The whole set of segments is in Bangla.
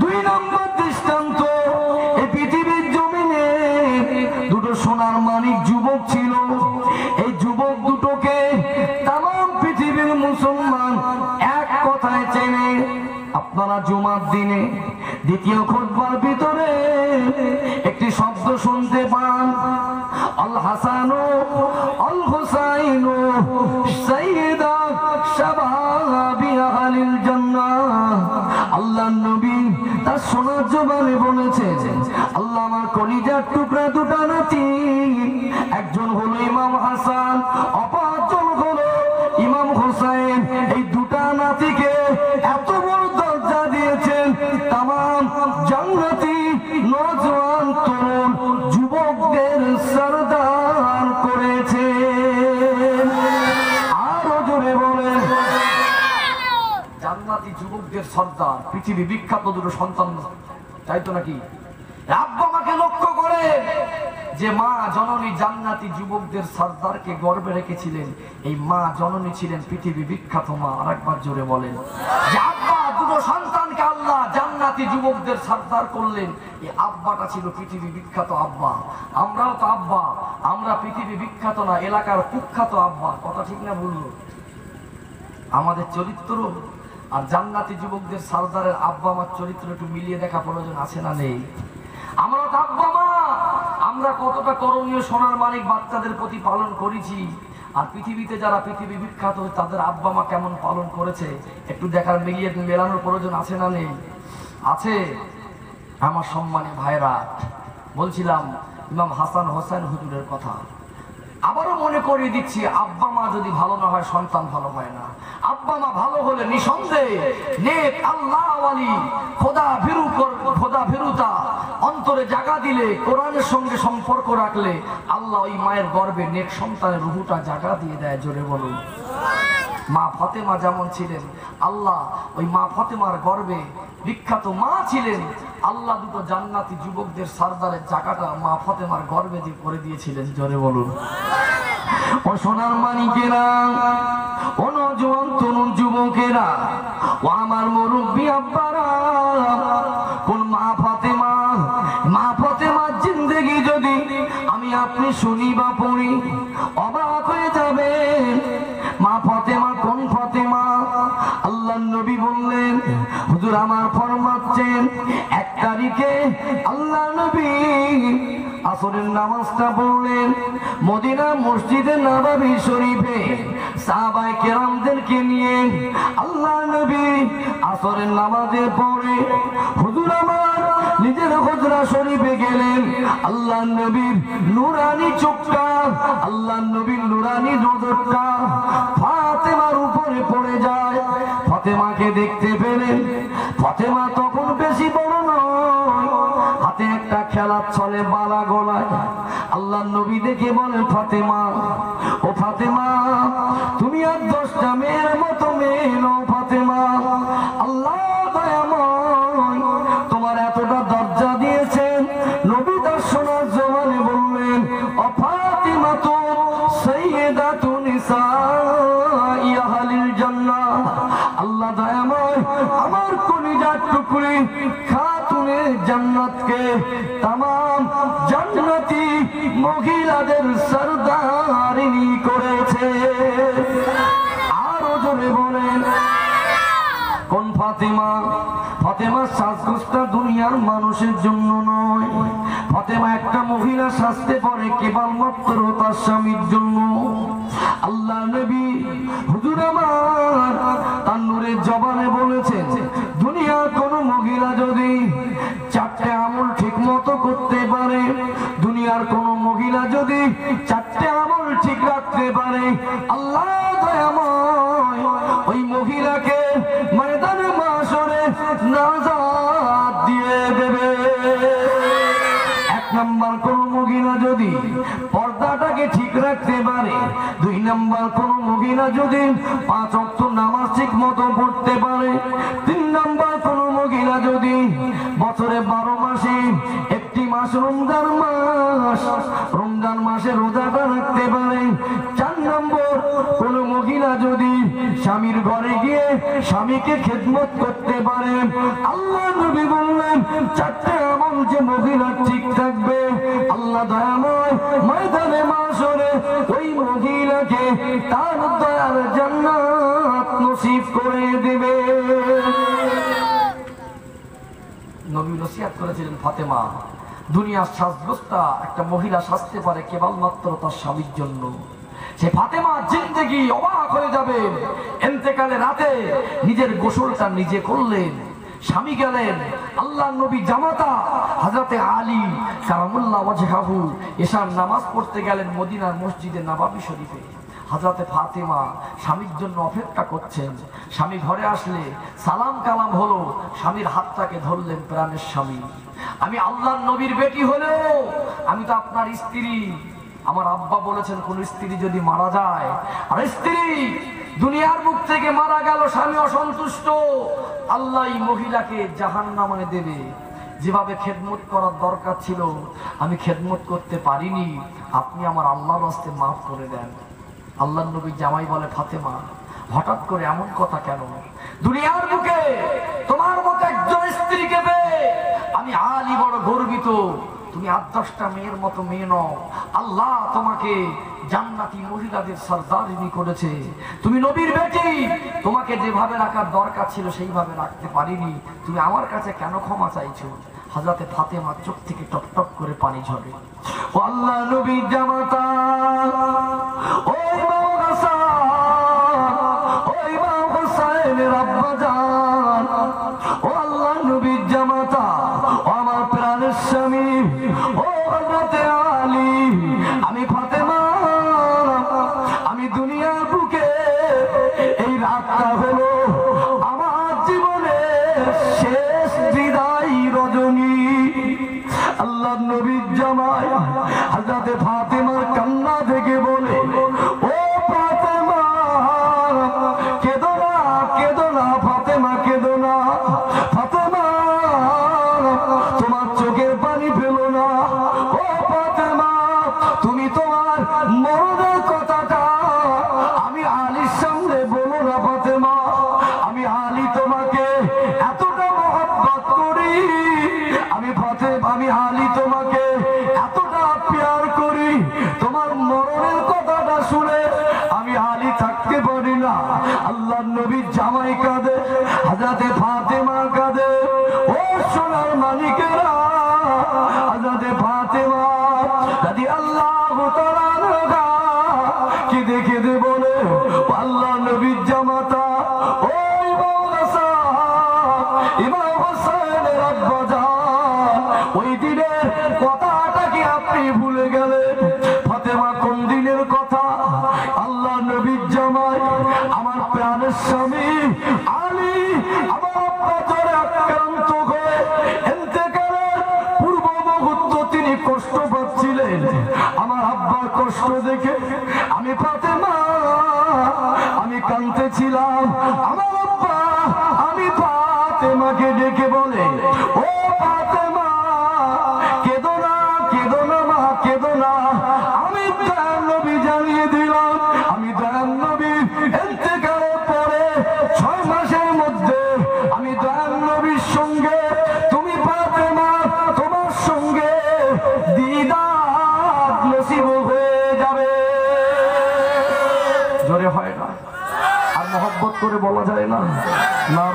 দুই নম্বর দৃষ্টান্ত পৃথিবীর জমিনে দুটো সোনার মানিক যুবক ছিল। এই যুবক দুটোকে তাম পৃথিবীর মুসলমান এক কথায় চেনে, আপনারা জুমার দিনে দ্বিতীয় খোদবার ভিতরে একটি শব্দ শুনতে পান। আল হাসানো তার সোনার জবানে বলেছেন, আল্লাহ আমার কলিজার টুকরা দুটা নাতি। একজন হলো ইমাম হাসান, অপরজন হলো ইমাম হোসেন এই দুটা নাতিকে এত বড় দরজা দিয়েছেন তাম জান্নাতি, নজওয়ান তরুণ যুবকদের সরদার করেছে আরও জোরে বলেন, জান্নাতি যুবকদের সর্দার পৃথিবী বিখ্যাত দুটো সন্তান তাই তো নাকি? আব্বা মাকে লক্ষ্য করে যে মা জননী জান্নাতি যুবকদের সর্দারকে গর্বে রেখেছিলেন। এই মা জননী ছিলেন পৃথিবী বিখ্যাত মা, আরেকবার জোরে বলেন। যে আব্বা, দুটো সন্তানকে আল্লাহ জান্নাতি যুবকদের সর্দার করলেন। এই আব্বাটা ছিল পৃথিবী বিখ্যাত আব্বা। আমরাও তো আব্বা। আমরা পৃথিবী বিখ্যাত না, এলাকার কুখ্যাত আব্বা। কথা ঠিক না বলল আমাদের চরিত্র আর জান্নাতি যুবকদের সালদারের আব্বা আমার চরিত্র একটু মিলিয়ে দেখা প্রয়োজন আছে না নেই? আমরা তো আব্বা মা! আমরা কতটা করণীয় সোনার মালিক বাচ্চাদের প্রতি পালন করেছি। আর পৃথিবীতে যারা পৃথিবী বিখ্যাত, তাদের আব্বা মা কেমন পালন করেছে? একটু দেখার মিলিয়ে মেলানোর প্রয়োজন আছে না নেই? আছে। আমার সম্মানী ভাইরা, বলছিলাম ইমাম হাসান হোসেন হুজুরের কথা। আবারও মনে করিয়ে দিচ্ছি, আব্বা মা যদি ভালো না হয়, সন্তান ভালো হয় না। আব্বা মা ভালো হলে নিঃসন্দেহে আল্লাহ আলী খোদা ভীরু খোদা অন্তরে জাগা দিলে, কোরআনের সঙ্গে সম্পর্ক রাখলে, আল্লাহ ওই মায়ের গর্বে নেক সন্তানের রুহুটা জাগা দিয়ে দেয়, জোরে বলুন। মা ফতেমা যেমন ছিলেন, আল্লাহ ওই মা ফতেমার গর্বে বিখ্যাত মা ছিলেন আল্লাহ দুটো জান্নাতি যুবকদের সারদারের জায়গাটা মা ফতেমার গর্বে দিয়ে করে দিয়েছিলেন, জোরে বলুন। ও সোনার মানিকেরা, ও নজওয়ান তরুণ যুবকেরা, ও আমার মুরব্বী আব্বারা, কোন মা ফাতেমা, মা ফাতেমার জিন্দেগি যদি আমি আপনি শুনি বা পড়ি, অবাক হয়ে যাবে। মা ফাতেমা কোন ফাতেমা? আল্লাহ নবী বললেন হুজুর আমার ফরমাচ্ছেন, এক তারিখে আল্লাহ নবী আসরের নামাজটা পড়লেন মদিনা মসজিদে নবাবী শরীফে। সাহাবায়ে কেরামদেরকে নিয়ে আল্লাহ নবী আসরের নামাজে পড়ে। হুজুর আমার নিজের হুজরা শরীফে গেলেন। আল্লাহ নবীর নুরানি চোখটা, আল্লাহ নবীর নুরানি নজরটা ফাতেমার উপরে পড়ে যায়। ফাতেমাকে দেখতে পেলেন ফাতেমা তখন বেশি বড় হাতে একটা খেলার ছলে বালা গলায় আল্লাহ নবী দেখে বলেন, ফাতেমা, ও ফাতেমা, তুমি আর দশটা মেয়ের মতো মেয়ে ফাতেমা। তামাম জান্নাতি মহিলাদের সরদারিনী করেছে। আরও জোরে বলেন। কোন ফাতেমা? ফাতেমার শ্বাসগোষ্ঠটা দুনিয়ার মানুষের জন্য নয়। ফাতেমা একটা মহিলা শাস্তে পরে কেবলমাত্র তার স্বামীর জন্য। আল্লাহ নবী হুজুর আমার তার নূরের জবানে বলেছেন, দুনিয়ার কোন মহিলা যদি চারটে আমল ঠিক মতো করতে পারে। দুনিয়ার কোন মহিলা যদি চারটে আমল ঠিক রাখতে পারে, আল্লাহ ওই মহিলাকে ময়দানে মাসরে নাজাত দিয়ে দেবে। এক নাম্বার কোন মহিলা যদি পর্দাটাকে ঠিক রাখতে পারে, দুই নাম্বার কোন মহিলা যদি পাঁচ অক্ট নামাজ ঠিক মতো পড়তে পারে, তিন নাম্বার কোন মহিলা যদি? বছরে বারো মাসে, একটি মাস রমজান মাস। রমজান মাসে রোজাটা রাখতে পারে। চার নম্বর, কোন মহিলা যদি স্বামীর ঘরে গিয়ে স্বামীকে খেদমত করতে পারে, আল্লাহ নবী বললেন, চারটে আমল যে মহিলা ঠিক থাকবে, আল্লাহ দয়াময় ময়দানে মাসরে ওই মহিলাকে তার দয়ার জান্নাত নসিব করে দেবে। নবী নসিহাত করেছিলেন ফাতেমা। দুনিয়ার শ্বাসগ্রস্তা একটা মহিলা সাজতে পারে কেবলমাত্র তার স্বামীর জন্য। সে ফাতেমা জিন্দেগি অবাক হয়ে যাবে। এতেকালে রাতে নিজের গোসলটা নিজে করলেন। স্বামী গেলেন আল্লাহ নবী জামাতা হাজরাতে আলী কারামুল্লাহ ওয়াজহাহু। এশার নামাজ পড়তে গেলেন মদিনার মসজিদে নবাবী শরীফে। হাজরাতে ফাতেমা স্বামীর জন্য অপেক্ষা করছেন। স্বামী ঘরে আসলে সালাম কালাম হলো স্বামীর হাতটাকে ধরলেন প্রাণের স্বামী। আমি আল্লাহর নবীর বেটি হলেও আমি তো আপনার স্ত্রী। আমার আব্বা বলেছেন, কোন স্ত্রী যদি মারা যায়, আর স্ত্রী দুনিয়ার মুখ থেকে মারা গেল, স্বামী অসন্তুষ্ট। আল্লাহ মহিলাকে জাহান নামানে দেবে। যেভাবে খেদমত করার দরকার ছিল, আমি খেদমত করতে পারিনি। আপনি আমার আল্লাহর রাস্তে মাফ করে দেন। আল্লাহ নবী জামাই বলে ফাতেমা, হঠাৎ করে এমন কথা কেন? দুনিয়ার বুকে তোমার মতো একজন স্ত্রীকে পেয়ে আমি আলী বড় গর্বিত। তুমি আট দশটা মেয়ের মতো মেয়ে নও। আল্লাহ তোমাকে জান্নাতি মহিলাদের সর্দারিনী করেছে। তুমি নবীর বেটি, তোমাকে যেভাবে রাখার দরকার ছিল সেইভাবে রাখতে পারিনি। তুমি আমার কাছে কেন ক্ষমা চাইছো? হাজরাতে ফাতেমার চোখ থেকে টপ টপ করে পানি ঝরে। ও আল্লাহ নবী জামাতা দুনিয়ার এই হলো আমার ও সোনার মালিকেরা হাজাতে ফাতেমা দাদি আল্লাহ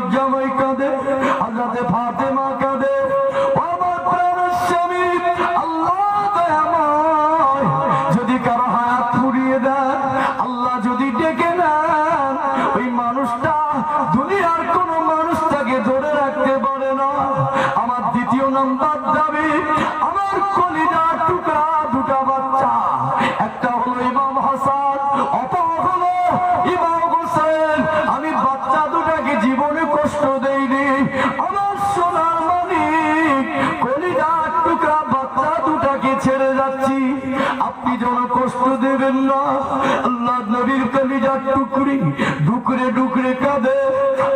আল্লাহ নবীর জামাই কাঁদে হযরতে ফাতেমা কষ্ট দেবেন না আল্লাহ নবীর কলিজার টুকরি ডুকরে ডুকরে কাঁদে।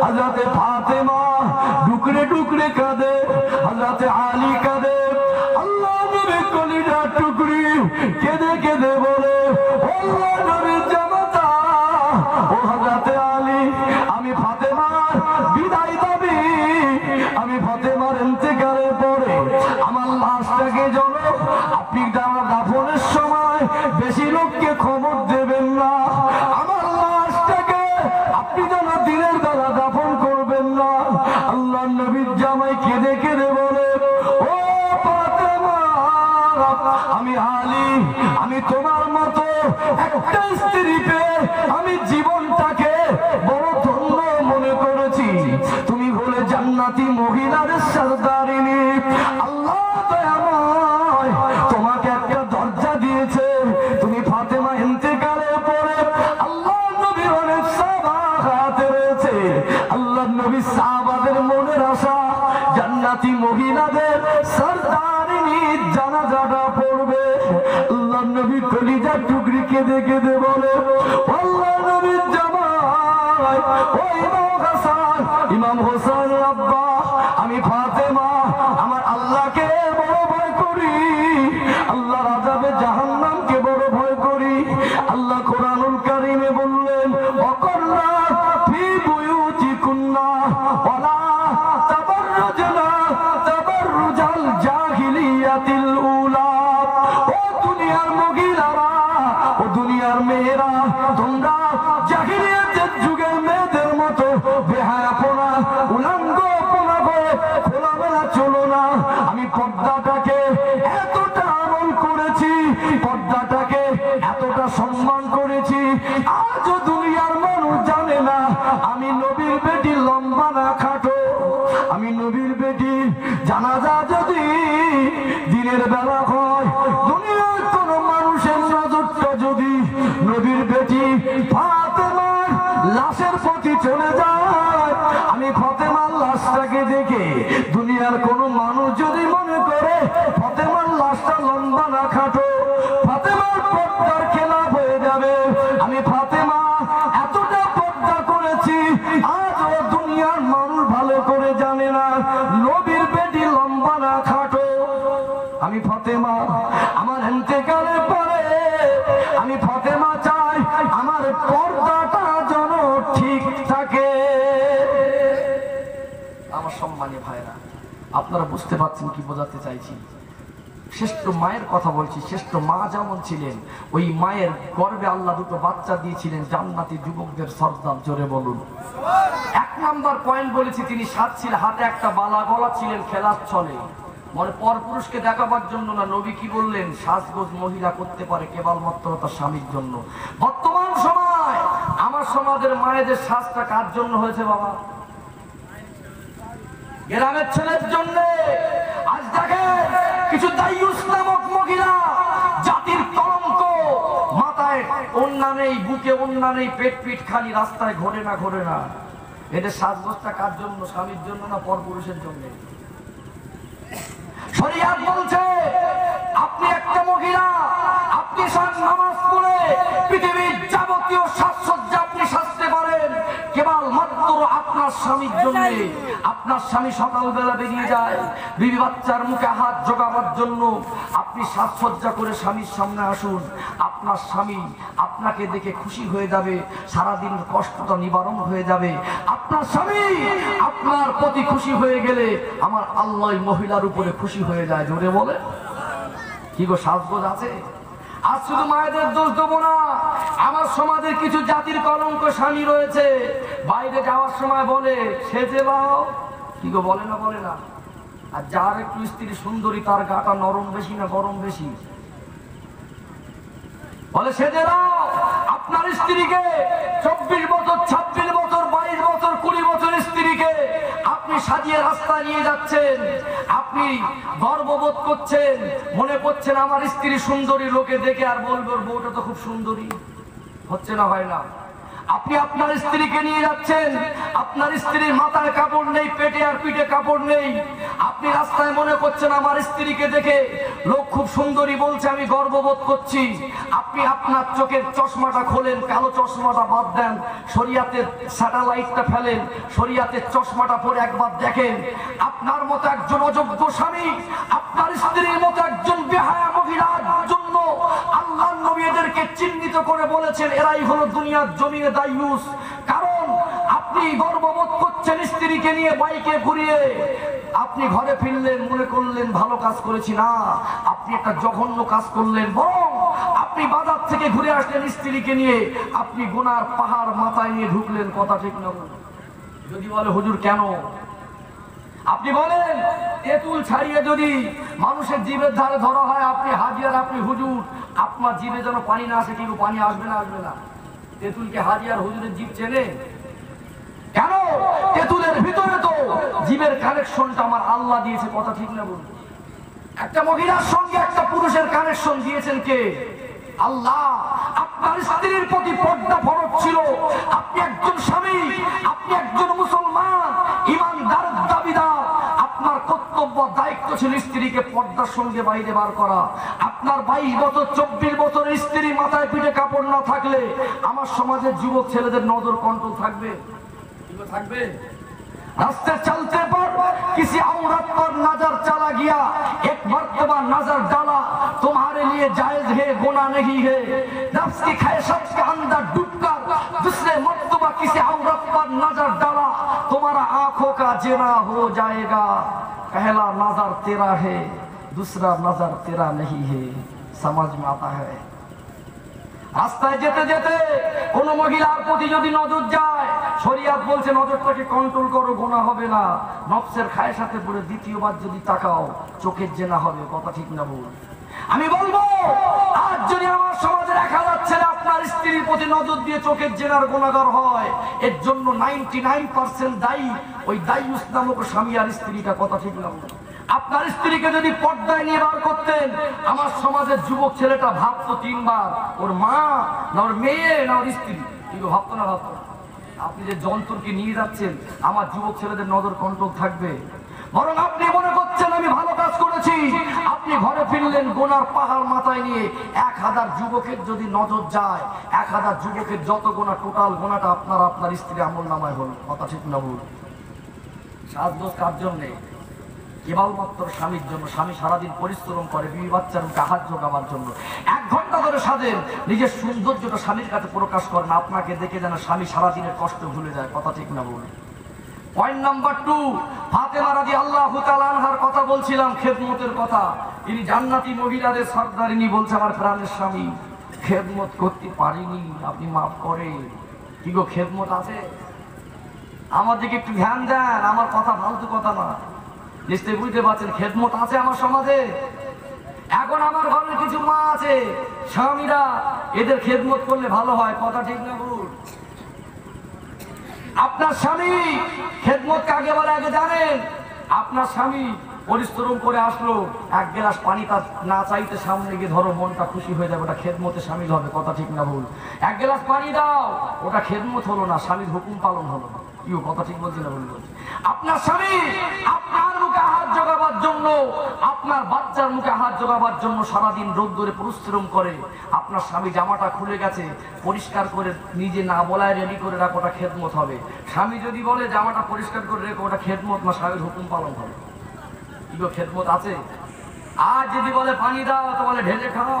হাজাতে ফাতেমা ডুকরে ডুকরে কাঁদে। হাজাতে আলী কাঁদে। আল্লাহ নবীর কলিজার টুকরি কেঁদে কেঁদে বলে আমি আলি আমি তোমার মতো একটা স্ত্রী পেয়ে আমি জীবনটাকে বড় ধন্য মনে করেছি। তুমি হলে জান্নাতি মহিলাদের সরদারিনী। আল্লাহ আল্লাহ প্রতি চলে যায়, আমি ফতেমার লাশটাকে দেখে দুনিয়ার কোন মানুষ যদি মনে করে, ফতেমার লাশটা লম্বা না খাটো ফতেমাল পর্দার খেলাপ হয়ে যাবে। আমি আপনারা বুঝতে পারছেন কি বোঝাতে চাইছি। শ্রেষ্ঠ মায়ের কথা বলছি শ্রেষ্ঠ মা যেমন ছিলেন, ওই মায়ের গর্বে আল্লাহ দুটো বাচ্চা দিয়েছিলেন, জান্নাতি যুবকদের সর্দার, জোরে বলুন। এক নাম্বার পয়েন্ট বলেছি তিনি সাত ছিল, হাতে একটা বালা গলা ছিলেন, খেলার ছলে। মানে পর পুরুষকে দেখাবার জন্য না, নবী কি বললেন? সাজগোজ মহিলা করতে পারে কেবলমাত্র তার স্বামীর জন্য। বর্তমান সময় আমার সমাজের মায়েদের সাজটা কার জন্য হয়েছে বাবা? গ্রামের ছেলের জন্য আজ দেখেন কিছু দায়ুস নামক মহিলা জাতির কলঙ্ক মাথায় অন্যা নেই বুকে অন্যা নেই পেট পিট খালি রাস্তায় ঘোরে না ঘোরে না। এদের সাজগোজটা কার জন্য, স্বামীর জন্য না পরপুরুষের জন্য? শরিয়াত বলছে, আপনি একটা মহিলা, আপনি নামাজ পড়ে পৃথিবীর যাবতীয় সাজসজ্জা আপনি সাজতে পারেন কেবল মাত্র আপনার স্বামীর জন্য, আপনার স্বামী সকালবেলা বেরিয়ে যায়, বিবি বাচ্চার মুখে হাত জোগাবার জন্য আপনি সাজসজ্জা করে স্বামীর সামনে আসুন। আপনার স্বামী আপনাকে দেখে খুশি হয়ে যাবে, সারাদিন কষ্টটা নিবারণ হয়ে যাবে। আপনার স্বামী আপনার প্রতি খুশি হয়ে গেলে আমার আল্লাহ মহিলার উপরে খুশি হয়ে যায়, জোরে বলে। কি গো, সাজগোজ আছে? আজ শুধু মায়েদের দোষ দেবো না আমার সমাজের কিছু জাতির কলঙ্ক স্বামী রয়েছে। বাইরে যাওয়ার সময় বলে, সেজে বাও কি গো, বলে না বলে না। আর যার একটু স্ত্রী সুন্দরী, তার গাটা নরম বেশি না গরম বেশি? বলে, সেজে দাও আপনার স্ত্রীকে চব্বিশ বছর, ছাব্বিশ বছর, বাইশ বছর, কুড়ি বছর স্ত্রীকে আপনি সাজিয়ে রাস্তা নিয়ে যাচ্ছেন। আপনি গর্ববোধ করছেন, মনে করছেন আমার স্ত্রী সুন্দরী, লোকে দেখে আর বলবে বউটা তো খুব সুন্দরী। হচ্ছে না হয় না। আপনি আপনার স্ত্রীকে নিয়ে যাচ্ছেন। আপনার স্ত্রীর মাথায় কাপড় নেই, পেটে আর পিঠে কাপড় নেই। আপনি রাস্তায় মনে করছেন আমার স্ত্রীকে দেখে লোক খুব সুন্দরী বলছে, আমি গর্ববোধ করছি। আপনি আপনার চোখের চশমাটা খোলেন, কালো চশমাটা বাদ দেন, শরিয়াতের স্যাটেলাইটটা ফেলেন, শরিয়াতের চশমাটা পরে একবার দেখেন। আপনার মতো একজন অযোগ্য স্বামী, আপনার স্ত্রীর মতো একজন বেহায়া মহিলার জন্য আল্লাহ নবী এদেরকে চিহ্নিত করে বলেছেন, এরাই হলো দুনিয়ার জমিনে দায়ুস। কারণ আপনি গর্ববোধ করছেন স্ত্রীকে নিয়ে বাইকে ঘুরিয়ে। আপনি ঘরে ফিরলেন, মনে করলেন, ভালো কাজ করেছি। না, আপনি একটা জঘন্য কাজ করলেন। বরং আপনি বাজার থেকে ঘুরে আসলেন স্ত্রীকে নিয়ে। আপনি গোনার পাহাড় মাথায় নিয়ে ঢুকলেন, কথা ঠিক না। যদি বলে, হুজুর, কেন? আপনি বলেন তেঁতুল ছাড়িয়ে যদি মানুষের জীবের ধারে ধরা হয়, আপনি হাজিয়ার আপনি হুজুর, আপনার জীবে যেন পানি না আসে, কিন্তু পানি আসবে না আসবে না। তেঁতুলকে হাজিয়ার হুজুরের জীব চেনে? কেন? তেঁতুলের ভিতরে তো জীবের কানেকশনটা আমার আল্লাহ দিয়েছে, কথা ঠিক না বলুন। একটা মহিলার সঙ্গে একটা পুরুষের কানেকশন দিয়েছেন কে? আল্লাহ। আপনার স্ত্রীর প্রতি পর্দা ফরক ছিল। আপনি একজন স্বামী, আপনি একজন মুসলমান, ইমানদার দাবিদার। আপনার কর্তব্য দায়িত্ব ছিল স্ত্রীকে পর্দার সঙ্গে বাইরে বার করা। আপনার বাইশ বছর, চব্বিশ বছর স্ত্রী মাথায় পিঠে কাপড় না থাকলে আমার সমাজের যুবক ছেলেদের নজর কন্ট্রোল থাকবে? থাকবে? रास्ते चलते पर किसी औरत पर नज़र चला गया। एक मर्तबा नज़र डाला, तुम्हारे लिए जायज़ है गुना नहीं है। नफ्स की ख्वाहिशत के अंदर डूबकर दूसरे मर्तबा किसी औरत पर नज़र डाला, तुम्हारा आँखों का जिना हो जाएगा। पहला नज़र तेरा है, दूसरा नज़र तेरा नहीं है। समझ में आता है? রাস্তায় যেতে যেতে কোন মহিলার প্রতি যদি নজর যায়, শরিয়াত বলছে, নজরটাকে কন্ট্রোল করো, গোনা হবে না। নফসের খায়ের সাথে পড়ে দ্বিতীয়বার যদি তাকাও, চোখের জেনা হবে, কথা ঠিক না বল আমি বলব, আজ যদি আমার সমাজের এক হাজার ছেলে আপনার স্ত্রীর প্রতি নজর দিয়ে চোখের জেনার গুণাগার হয়, এর জন্য নাইনটি নাইন পার্সেন্ট দায়ী ওই দায়ী নামক স্বামী আর স্ত্রীটা, কথা ঠিক না বল আপনার স্ত্রীকে যদি পর্দায় নিয়ে বার করতেন, আমার সমাজের যুবক ছেলেটা ভাবতো তিনবার, ওর মা না ওর মেয়ে না ওর স্ত্রী। কিন্তু ভাবতো না, ভাবতো আপনি যে যন্ত্রকে নিয়ে যাচ্ছেন, আমার যুবক ছেলেদের নজর কন্ট্রোল থাকবে। বরং আপনি মনে করছেন, আমি ভালো কাজ করেছি। আপনি ঘরে ফিরলেন, গোনার পাহাড় মাথায় নিয়ে এক হাজার যুবকের যদি নজর যায়, এক হাজার যুবকের যত গোনা, টোটাল গোনাটা আপনার আপনার স্ত্রী আমল নামায় হল। কথা ঠিক না বলুন? সাজদোষ কার জন্যে? কেবলমাত্র স্বামীর জন্য, স্বামী সারাদিন পরিশ্রম করে, বিবি বাচ্চার মুখে হাত জোগাবার জন্য। এক ঘণ্টা ধরে সাজেন নিজের সৌন্দর্যটা স্বামীর কাছে প্রকাশ করেন, আপনাকে দেখে যেন স্বামী সারাদিনের কষ্ট ভুলে যায়, কথা ঠিক না বলুন। পয়েন্ট নাম্বার টু ফাতেমা রাজি আল্লাহ আনহার কথা বলছিলাম, খেদমতের কথা। ইনি জান্নাতি মহিলাদের সর্দার ইনি বলছে, আমার প্রাণের স্বামী, খেদমত করতে পারিনি, আপনি মাফ করে কি গো, খেদমত আছে? আমার দিকে একটু ধ্যান দেন, আমার কথা ফালতু কথা না। নিশ্চয়ই বুঝতে পারছেন, খেদমত আছে আমার সমাজে। এখন আমার ঘরের কিছু মা আছে, স্বামীরা এদের খেদমত করলে ভালো হয়, কথা ঠিক না বলুন আপনার স্বামী খেদমত কাকে বলে আগে জানেন? আপনার স্বামী পরিশ্রম করে আসলো, এক গ্লাস পানি তার না চাইতে সামনে গিয়ে ধরো, মনটা খুশি হয়ে যাবে, ওটা খেদমতে সামিল হবে, কথা ঠিক না ভুল। এক গ্লাস পানি দাও, ওটা খেদমত হলো না, স্বামীর হুকুম পালন হলো না। ইউ কথা ঠিক বলছি না ভুল বলছি? আপনার স্বামী আপনার হাত জোগাবার জন্য, আপনার বাচ্চার মুখে হাত জোগাবার জন্য সারাদিন রোদ ধরে পরিশ্রম করে, আপনার স্বামী জামাটা খুলে গেছে, পরিষ্কার করে নিজে না বলায় রেডি করে রাখো, ওটা খেদমত হবে। স্বামী যদি বলে জামাটা পরিষ্কার করে রেখো, ওটা খেদমত না, স্বামীর হুকুম পালন হবে। গো, খেদমত আছে? আর যদি বলে পানি দাও, তো বলে ঢেলে খাও,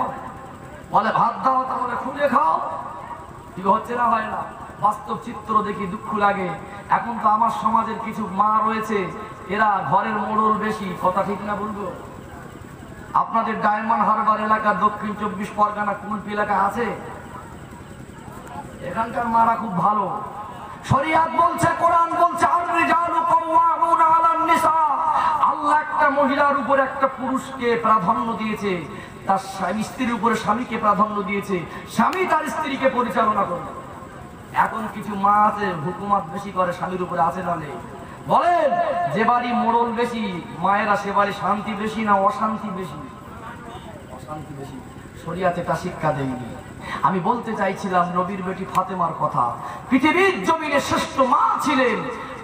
বলে ভাত দাও তাহলে খুলে খাও, কি হচ্ছে না হয় না? বাস্তব চিত্র দেখি দুঃখ লাগে। এখন তো আমার সমাজের কিছু মা রয়েছে, এরা ঘরের মোড়ল বেশি, কথা ঠিক না বলব আপনাদের ডায়মন্ড হারবার এলাকা দক্ষিণ চব্বিশ পরগনা কুলপি এলাকা আছে? এখানকার মারা খুব ভালো। শরিয়াত বলছে, কোরআন বলছে আল্লাহ একটা মহিলার উপর একটা পুরুষকে প্রাধান্য দিয়েছে। তার স্ত্রীর উপরে স্বামীকে প্রাধান্য দিয়েছে। স্বামী তার স্ত্রীকে পরিচালনা করবে। এখন কিছু মা আছে হুকুমাত বেশি করে স্বামীর উপরে আছে না নেই। বলেন, যে বাড়ি মোড়ল বেশি, মায়েরা সে বাড়ি শান্তি বেশি না অশান্তি বেশি? অশান্তি বেশি। শরিয়াতে তা শিক্ষা দেয়নি। আমি বলতে চাইছিলাম, নবীর বেটি ফাতেমার কথা, পৃথিবীর জমিনে শ্রেষ্ঠ মা ছিলেন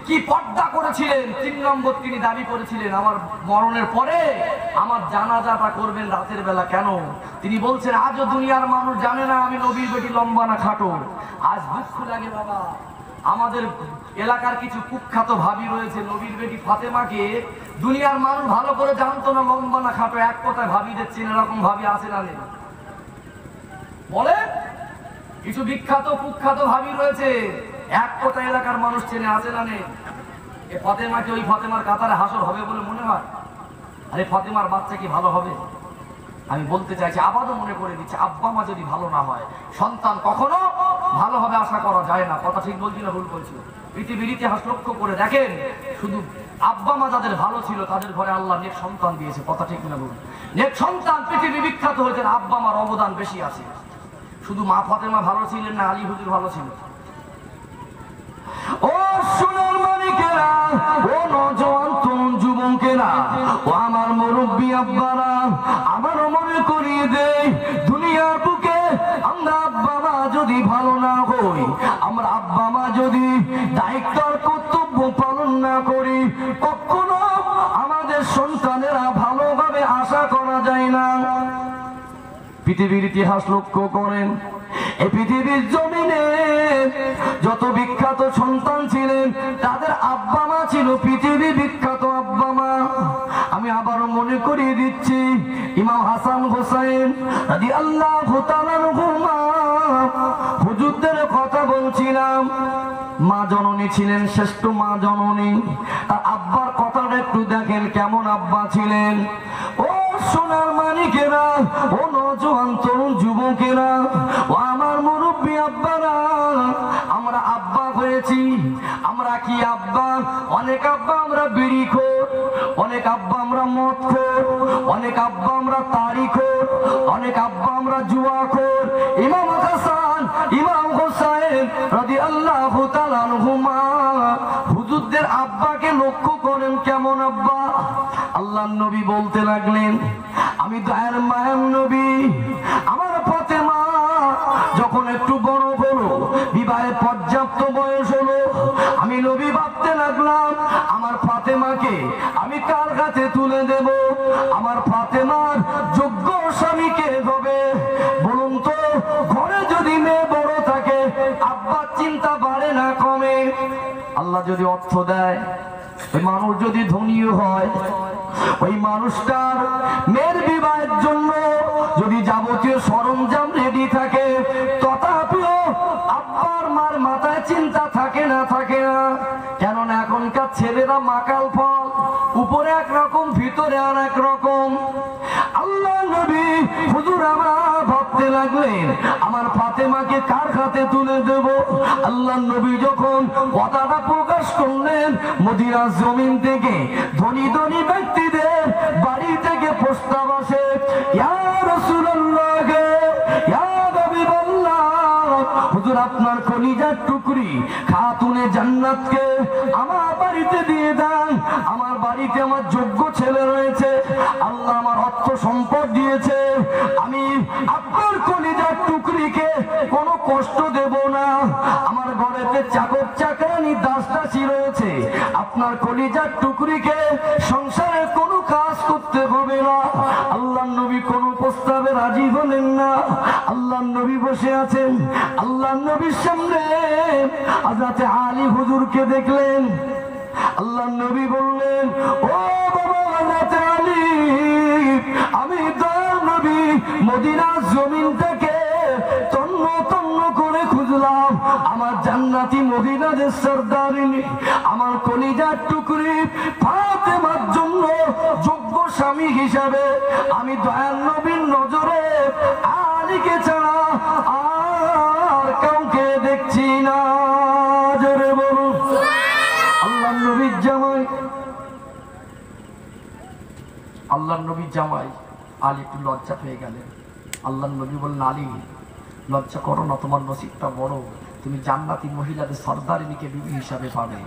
কি পর্দা করেছিলেন? তিন নম্বর তিনি দাবি করেছিলেন, আমার মরণের পরে আমার জানাজাটা করবেন রাতের বেলা কেন? তিনি বলছেন, আজও দুনিয়ার মানুষ জানে না আমি নবীর বেটি লম্বা না খাটো। আজ দুঃখ লাগে বাবা। আমাদের এলাকার কিছু কুখ্যাত ভাবি রয়েছে, নবীর বেটি ফাতেমাকে দুনিয়ার মানুষ ভালো করে জানতো না, লম্বা না খাটো। এক কথায় ভাবি দিচ্ছেন এরকম ভাবি আছে না নেই। বলে কিছু বিখ্যাত, কুখ্যাত ভাবি রয়েছে এক কথা এলাকার মানুষ চেনে, আছে না নেই? এ ফতেমাকে ওই ফতেমার কাতারে হাসর হবে বলে মনে হয়? আরে ফতেমার বাচ্চা কি ভালো হবে? আমি বলতে চাইছি আবারও মনে করে দিচ্ছি, আব্বা মা যদি ভালো না হয়, সন্তান কখনো ভালো হবে আশা করা যায় না। কথা ঠিক বলছি না ভুল বলছি? পৃথিবীর ইতিহাস লক্ষ্য করে দেখেন, শুধু আব্বা মা যাদের ভালো ছিল, তাদের ঘরে আল্লাহ নেক সন্তান দিয়েছে। কথা ঠিক না ভুল? নেক সন্তান পৃথিবী বিখ্যাত হয়েছে আব্বা মার অবদান বেশি আছে। শুধু মা ফতেমা ভালো ছিলেন না, আলী হুজুর ভালো ছিল ও সোনার মানিকেরা ও নজওয়ান তরুণ যুবকেরা, ও আমার মুরব্বী আব্বারা, আমারও মনে করিয়ে দেই দুনিয়ার বুকে আমরা আব্বা মা যদি ভালো না হই, আমরা আব্বা মা যদি দায়িত্ব আর কর্তব্য পালন না করি, কখনো আমাদের সন্তানেরা ভালোভাবে আশা করা যায় না। পৃথিবীর ইতিহাস লক্ষ্য করেন পৃথিবীর জমিনে যত বিখ্যাত সন্তান ছিলেন, তাদের আব্বা মা ছিল পৃথিবী বিখ্যাত আব্বা মা। আমি আবারও মনে করিয়ে দিচ্ছি, ইমাম হাসান হোসাইন রাজি আল্লাহ হুজুরদের কথা বলছিলাম, মা জননী ছিলেন, শ্রেষ্ঠ মা জননী। তার আব্বার কথাটা একটু দেখেন, কেমন আব্বা ছিলেন? ও সোনার মানিকেরা ও নজওয়ান তরুণ যুবকেরা ও আমার মুরব্বী আব্বারা, আমরা আব্বা হয়েছি, আমরা কি আব্বা? অনেক আব্বা আমরা বিড়ি খোর অনেক আব্বা আমরা মদ খোর অনেক আব্বা আমরা তারি অনেক আব্বা আমরা জুয়া খোর ইমাম হাসান, ইমাম হোসাইন রাজি আল্লাহ হুমা হুজুরদের আব্বাকে লক্ষ্য করেন কেমন আব্বা? আল্লাহ নবী বলতে লাগলেন, আমি দয়ার মায়ার নবী। আমার পথে মা যখন একটু বড় হলো বিবাহের পর্যাপ্ত বয়স হলো, আমি নবী ভাবতে লাগলাম, আমার ফাতেমাকে আমি কার কাছে তুলে দেব? আমার ফাতেমার যোগ্য স্বামীকে হবে? বলুন তো, ঘরে যদি মেয়ে বড় থাকে আব্বার চিন্তা বাড়ে না কমে? আল্লাহ যদি অর্থ দেয়, ওই মানুষ যদি ধনীও হয়, ওই মানুষটার মেয়ের বিবাহের জন্য যদি যাবতীয় সরঞ্জাম রেডি থাকে, তথাপিও আব্বার মার মাথায় চিন্তা থাকে না থাকে না। কেননা এখনকার ছেলেরা মাকাল ফল, উপরে একরকম, ভিতরে আর এক রকম। আল্লাহ নবী হুজুর আমার ভাবতে লাগলেন। আমার ফাতেমাকে কার হাতে তুলে দেব? আল্লাহ নবী যখন কথাটা প্রকাশ করলেন মদিনা জমিন থেকে ধনী ধনী ব্যক্তিদের বাড়ি থেকে প্রস্তাব আসে আপনার কলিজার টুকরি খাতুনে জান্নাতকে আমার কষ্ট দেব না। আমার ঘরেতে চাকর চাকরানি দাস দাসী রয়েছে। আপনার কলিজার টুকরিকে সংসারে কোনো কাজ করতে হবে না। আল্লাহ নবী কোন প্রস্তাবে রাজি হলেন না। আল্লাহ নবী বসে আছেন। আল্লাহ নবীর সামনে আজাতে আলী হুজুরকে দেখলেন। আল্লাহ নবী বললেন, ও বাবা আজাতে আলী, আমি দয়াল নবী মদিনা জমিন মহিলাদের সর্দারিনী, আমার কলিজার টুকরি ফাতেমার জন্য যোগ্য স্বামী হিসাবে আমি দয়াল নবীর নজরে আলীকে ছাড়া আর কাউকে দেখছি না। বলুন। আল্লাহ নবীর জামাই আল্লাহ নবী জামাই আলী একটু লজ্জা পেয়ে গেলেন। আল্লাহ নবী বললেন, আলী, লজ্জা করো না, তোমার নসিবটা বড়। তুমি জান্নাতি মহিলাদের সর্দারিনীকে বিবি হিসাবে পাবে।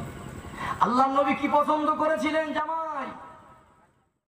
আল্লাহ নবী কি পছন্দ করেছিলেন?